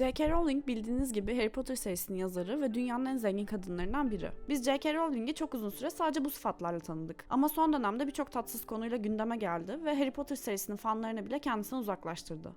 J.K. Rowling bildiğiniz gibi Harry Potter serisinin yazarı ve dünyanın en zengin kadınlarından biri. Biz J.K. Rowling'i çok uzun süre sadece bu sıfatlarla tanıdık. Ama son dönemde birçok tatsız konuyla gündeme geldi ve Harry Potter serisinin fanlarını bile kendisine uzaklaştırdı.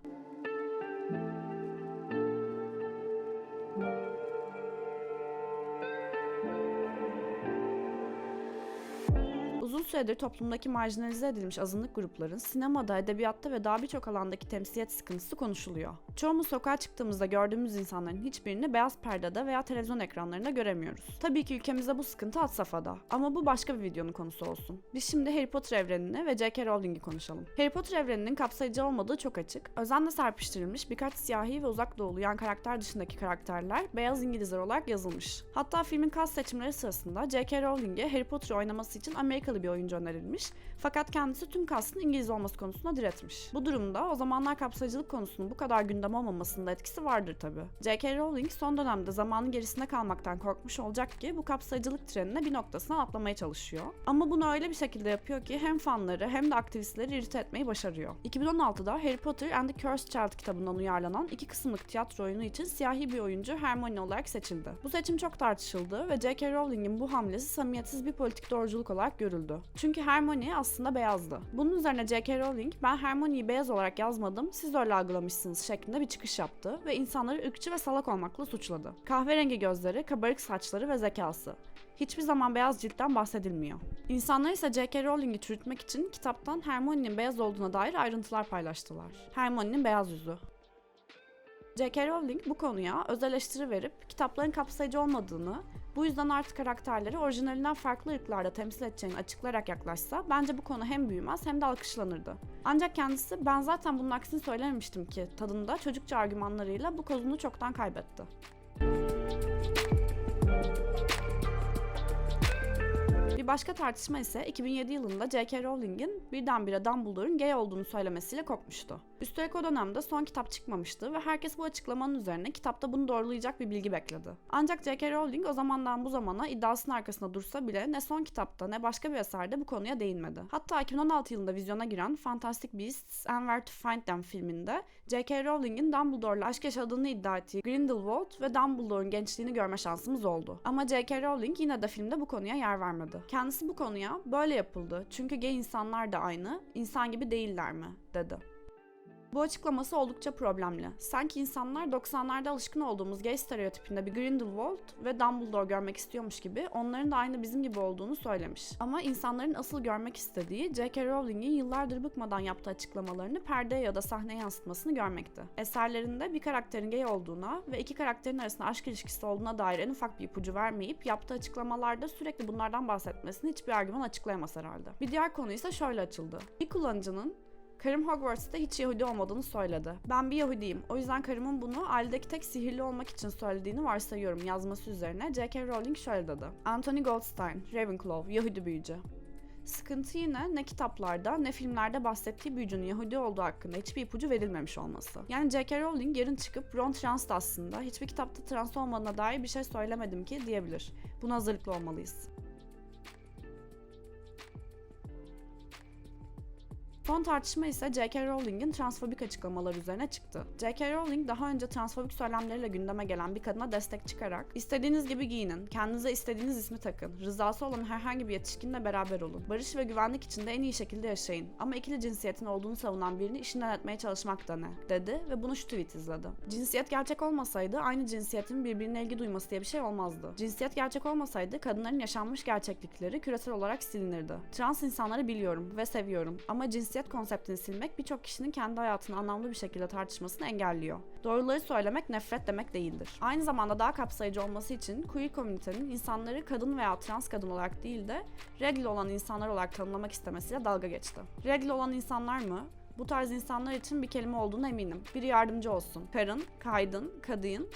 Uzun süredir toplumdaki marjinalize edilmiş azınlık grupların sinemada, edebiyatta ve daha birçok alandaki temsiliyet sıkıntısı konuşuluyor. Çoğumuz sokağa çıktığımızda gördüğümüz insanların hiçbirini beyaz perdede veya televizyon ekranlarında göremiyoruz. Tabii ki ülkemizde bu sıkıntı had safhada ama bu başka bir videonun konusu olsun. Biz şimdi Harry Potter evrenini ve J.K. Rowling'i konuşalım. Harry Potter evreninin kapsayıcı olmadığı çok açık. Özenle serpiştirilmiş birkaç siyahi ve uzak doğulu yan karakter dışındaki karakterler beyaz İngilizler olarak yazılmış. Hatta filmin cast seçimleri sırasında J.K. Rowling'e Harry Potter oynaması için Amerikalı bir oyuncu önerilmiş. Fakat kendisi tüm castın İngiliz olması konusunda diretmiş. Bu durumda o zamanlar kapsayıcılık konusunun bu kadar gündem olmamasında etkisi vardır tabi. J.K. Rowling son dönemde zamanın gerisinde kalmaktan korkmuş olacak ki bu kapsayıcılık trenine bir noktasına atlamaya çalışıyor. Ama bunu öyle bir şekilde yapıyor ki hem fanları hem de aktivistleri irite etmeyi başarıyor. 2016'da Harry Potter and the Cursed Child kitabından uyarlanan iki kısımlık tiyatro oyunu için siyahi bir oyuncu Hermione olarak seçildi. Bu seçim çok tartışıldı ve J.K. Rowling'in bu hamlesi samimiyetsiz bir politik doğruculuk olarak görüldü. Çünkü Hermione aslında beyazdı. Bunun üzerine J.K. Rowling ben Hermione'yi beyaz olarak yazmadım siz öyle algılamışsınız şeklinde bir çıkış yaptı ve insanları ırkçı ve salak olmakla suçladı. Kahverengi gözleri, kabarık saçları ve zekası. Hiçbir zaman beyaz ciltten bahsedilmiyor. İnsanlar ise J.K. Rowling'i çürütmek için kitaptan Hermione'nin beyaz olduğuna dair ayrıntılar paylaştılar. Hermione'nin beyaz yüzü. J.K. Rowling bu konuya öz eleştiri verip kitapların kapsayıcı olmadığını, bu yüzden artık karakterleri orijinalinden farklı ırklarda temsil edeceğini açıklayarak yaklaşsa bence bu konu hem büyümez hem de alkışlanırdı. Ancak kendisi ben zaten bunun aksini söylememiştim ki tadında çocukça argümanlarıyla bu kozunu çoktan kaybetti. Bir başka tartışma ise 2007 yılında J.K. Rowling'in birdenbire Dumbledore'un gay olduğunu söylemesiyle kopmuştu. Üstelik o dönemde son kitap çıkmamıştı ve herkes bu açıklamanın üzerine kitapta bunu doğrulayacak bir bilgi bekledi. Ancak J.K. Rowling o zamandan bu zamana iddiasının arkasında dursa bile ne son kitapta ne başka bir eserde bu konuya değinmedi. Hatta 2016 yılında vizyona giren Fantastic Beasts and Where to Find Them filminde J.K. Rowling'in Dumbledore'la aşk yaşadığını iddia ettiği Grindelwald ve Dumbledore'un gençliğini görme şansımız oldu. Ama J.K. Rowling yine de filmde bu konuya yer vermedi. Kendisi bu konuya böyle yapıldı. Çünkü gay insanlar da aynı, insan gibi değiller mi? Dedi. Bu açıklaması oldukça problemli. Sanki insanlar 90'larda alışkın olduğumuz gay stereotipinde bir Grindelwald ve Dumbledore görmek istiyormuş gibi onların da aynı bizim gibi olduğunu söylemiş. Ama insanların asıl görmek istediği J.K. Rowling'in yıllardır bıkmadan yaptığı açıklamalarını perdeye ya da sahneye yansıtmasını görmekti. Eserlerinde bir karakterin gay olduğuna ve iki karakterin arasında aşk ilişkisi olduğuna dair en ufak bir ipucu vermeyip yaptığı açıklamalarda sürekli bunlardan bahsetmesini hiçbir argüman açıklayamaz herhalde. Bir diğer konu ise şöyle açıldı. Bir kullanıcının Karım Hogwarts'ta hiç Yahudi olmadığını söyledi. Ben bir Yahudiyim. O yüzden karımın bunu ailedeki tek sihirli olmak için söylediğini varsayıyorum yazması üzerine J.K. Rowling şöyle dedi. Anthony Goldstein, Ravenclaw, Yahudi büyücü. Sıkıntı yine ne kitaplarda ne filmlerde bahsettiği büyücünün Yahudi olduğu hakkında hiçbir ipucu verilmemiş olması. Yani J.K. Rowling yarın çıkıp Ron trans da aslında hiçbir kitapta trans olmadığına dair bir şey söylemedim ki diyebilir. Buna hazırlıklı olmalıyız. Son tartışma ise J.K. Rowling'in transfobik açıklamaları üzerine çıktı. J.K. Rowling daha önce transfobik söylemleriyle gündeme gelen bir kadına destek çıkarak istediğiniz gibi giyinin, kendinize istediğiniz ismi takın, rızası olan herhangi bir yetişkinle beraber olun, barış ve güvenlik içinde en iyi şekilde yaşayın ama ikili cinsiyetin olduğunu savunan birini işinden etmeye çalışmak da ne, dedi ve bunu şu tweet izledi. Cinsiyet gerçek olmasaydı aynı cinsiyetin birbirine ilgi duyması diye bir şey olmazdı. Cinsiyet gerçek olmasaydı kadınların yaşanmış gerçeklikleri küresel olarak silinirdi. Trans insanları biliyorum ve seviyorum ama cinsiyet cinsiyet konseptini silmek birçok kişinin kendi hayatını anlamlı bir şekilde tartışmasını engelliyor. Doğruları söylemek nefret demek değildir. Aynı zamanda daha kapsayıcı olması için queer komünitenin insanları kadın veya trans kadın olarak değil de regl olan insanlar olarak tanımlamak istemesiyle dalga geçti. Regl olan insanlar mı? Bu tarz insanlar için bir kelime olduğunu eminim. Biri yardımcı olsun. Karın, kaydın, kadın,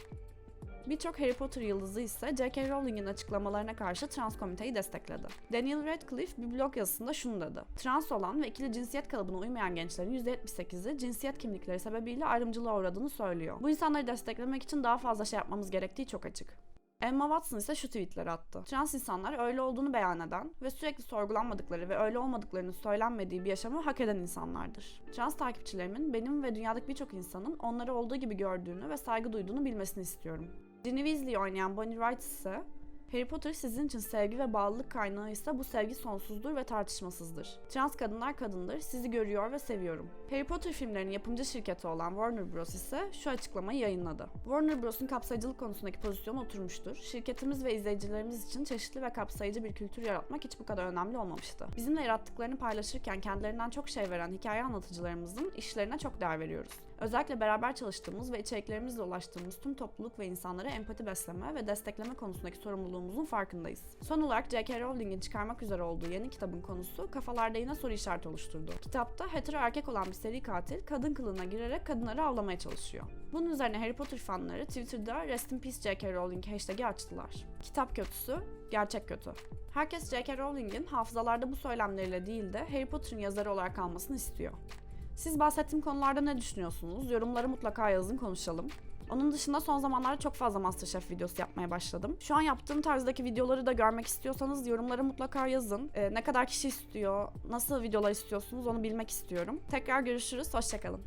Birçok Harry Potter yıldızı ise J.K. Rowling'in açıklamalarına karşı trans komiteyi destekledi. Daniel Radcliffe bir blog yazısında şunu dedi. Trans olan ve ikili cinsiyet kalıbına uymayan gençlerin %78'i cinsiyet kimlikleri sebebiyle ayrımcılığa uğradığını söylüyor. Bu insanları desteklemek için daha fazla şey yapmamız gerektiği çok açık. Emma Watson ise şu tweetleri attı. Trans insanlar öyle olduğunu beyan eden ve sürekli sorgulanmadıkları ve öyle olmadıklarının söylenmediği bir yaşamı hak eden insanlardır. Trans takipçilerimin benim ve dünyadaki birçok insanın onları olduğu gibi gördüğünü ve saygı duyduğunu bilmesini istiyorum. Ginny Weasley'i oynayan Bonnie Wright ise Harry Potter sizin için sevgi ve bağlılık kaynağı ise bu sevgi sonsuzdur ve tartışmasızdır. Trans kadınlar kadındır, sizi görüyor ve seviyorum. Harry Potter filmlerinin yapımcı şirketi olan Warner Bros. ise şu açıklamayı yayınladı. Warner Bros.'un kapsayıcılık konusundaki pozisyonu oturmuştur. Şirketimiz ve izleyicilerimiz için çeşitli ve kapsayıcı bir kültür yaratmak hiç bu kadar önemli olmamıştı. Bizimle yarattıklarını paylaşırken kendilerinden çok şey veren hikaye anlatıcılarımızın işlerine çok değer veriyoruz. Özellikle beraber çalıştığımız ve içeriklerimizle ulaştığımız tüm topluluk ve insanlara empati besleme ve destekleme konusundaki sorumluluğumuzun farkındayız. Son olarak J.K. Rowling'in çıkarmak üzere olduğu yeni kitabın konusu kafalarda yine soru işareti oluşturdu. Kitapta hetero erkek olan bir seri katil kadın kılığına girerek kadınları avlamaya çalışıyor. Bunun üzerine Harry Potter fanları Twitter'da Rest in Peace J.K. Rowling hashtag'i açtılar. Kitap kötüsü, gerçek kötü. Herkes J.K. Rowling'in hafızalarda bu söylemleriyle değil de Harry Potter'ın yazarı olarak kalmasını istiyor. Siz bahsettiğim konularda ne düşünüyorsunuz? Yorumları mutlaka yazın konuşalım. Onun dışında son zamanlarda çok fazla Masterchef videosu yapmaya başladım. Şu an yaptığım tarzdaki videoları da görmek istiyorsanız yorumlara mutlaka yazın. Ee, ne kadar kişi istiyor, nasıl videolar istiyorsunuz onu bilmek istiyorum. Tekrar görüşürüz, hoşçakalın.